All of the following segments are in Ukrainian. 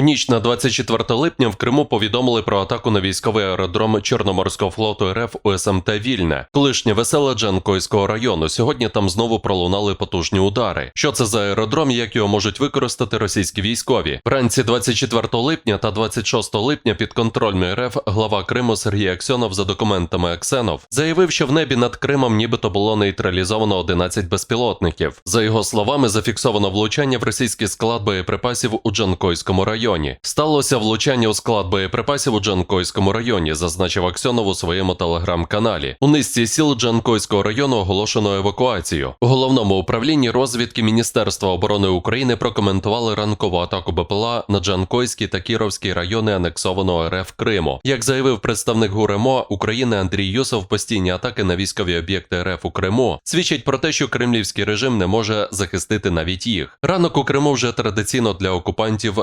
У ніч на 24 липня в Криму повідомили про атаку на військовий аеродром Чорноморського флоту РФ у СМТ Вільне, колишнє веселе Джанкойського району. Сьогодні там знову пролунали потужні удари. Що це за аеродром, як його можуть використати російські військові? Вранці 24 липня та 26 липня під контрольною РФ глава Криму Сергій Аксьонов за документами Аксенов заявив, що в небі над Кримом нібито було нейтралізовано 11 безпілотників. За його словами, зафіксовано влучання в російський склад боєприпасів у Джанкойському районі. Сталося влучання у склад боєприпасів у Джанкойському районі, зазначив Аксьонов у своєму телеграм-каналі. У низці сіл Джанкойського району оголошено евакуацію. У головному управлінні розвідки Міністерства оборони України прокоментували ранкову атаку БПЛА на Джанкойський та Кіровський райони анексованого РФ Криму. Як заявив представник ГУРЕМО України Андрій Юсов, постійні атаки на військові об'єкти РФ у Криму свідчать про те, що кремлівський режим не може захистити навіть їх. Ранок у Криму вже традиційно для окупантів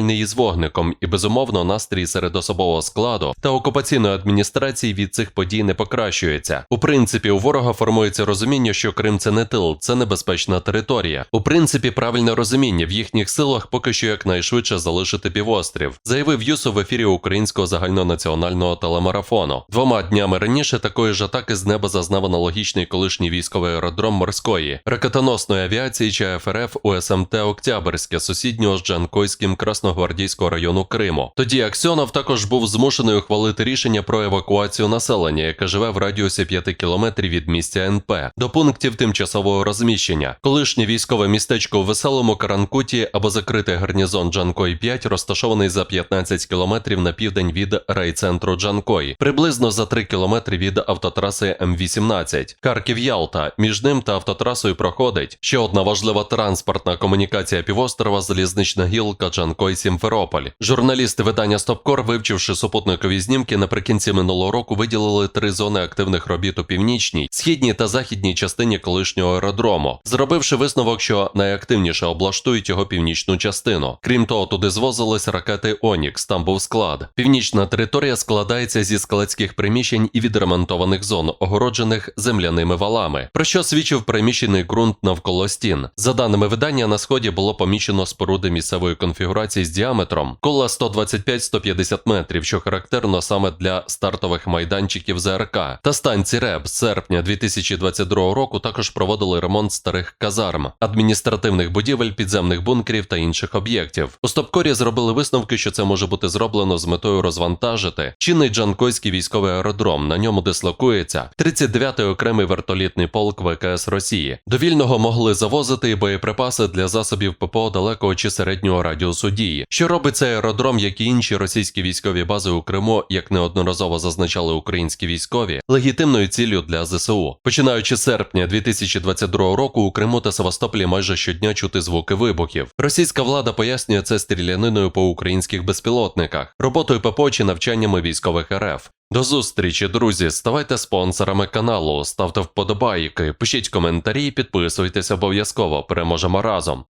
пекельний із вогником, і безумовно настрій серед особового складу та окупаційної адміністрації від цих подій не покращується. У принципі, у ворога формується розуміння, що Крим це не тил, це небезпечна територія. У принципі, правильне розуміння в їхніх силах поки що якнайшвидше залишити півострів, заявив Юсов в ефірі українського загальнонаціонального телемарафону. Двома днями раніше такої ж атаки з неба зазнав аналогічний колишній військовий аеродром морської ракетоносної авіації ЧФРФ у СМТ Октябрьське, сусіднього з Джанкойським Красногвардійського району Криму. Тоді Аксьонов також був змушений ухвалити рішення про евакуацію населення, яке живе в радіусі 5 кілометрів від місця НП, до пунктів тимчасового розміщення. Колишнє військове містечко у веселому Каранкуті або закритий гарнізон Джанкой 5 розташований за 15 кілометрів на південь від райцентру Джанкой, приблизно за 3 кілометри від автотраси М18. Харків Ялта. Між ним та автотрасою проходить ще одна важлива транспортна комунікація півострова залізнична гілка Джанкой Сімферополь. Журналісти видання Стопкор, вивчивши супутникові знімки, наприкінці минулого року виділили три зони активних робіт у північній, східній та західній частині колишнього аеродрому, зробивши висновок, що найактивніше облаштують його північну частину. Крім того, туди звозились ракети Онікс. Там був склад. Північна територія складається зі складських приміщень і відремонтованих зон, огороджених земляними валами, про що свідчив приміщений ґрунт навколо стін. За даними видання, на сході було помічено споруди місцевої конфігурації з діаметром кола 125-150 метрів, що характерно саме для стартових майданчиків ЗРК. Та станції РЕБ з серпня 2022 року також проводили ремонт старих казарм, адміністративних будівель, підземних бункерів та інших об'єктів. У Стопкорі зробили висновки, що це може бути зроблено з метою розвантажити чинний Джанкойський військовий аеродром. На ньому дислокується 39-й окремий вертолітний полк ВКС Росії. До вільного могли завозити і боєприпаси для засобів ППО далекого чи середнього радіусу дії, що робить цей аеродром, як і інші російські військові бази у Криму, як неодноразово зазначали українські військові, легітимною ціллю для ЗСУ. Починаючи з серпня 2022 року, у Криму та Севастополі майже щодня чути звуки вибухів. Російська влада пояснює це стріляниною по українських безпілотниках, роботою ППО чи навчаннями військових РФ. До зустрічі, друзі. Ставайте спонсорами каналу, ставте вподобайки, пишіть коментарі, підписуйтесь обов'язково. Переможемо разом.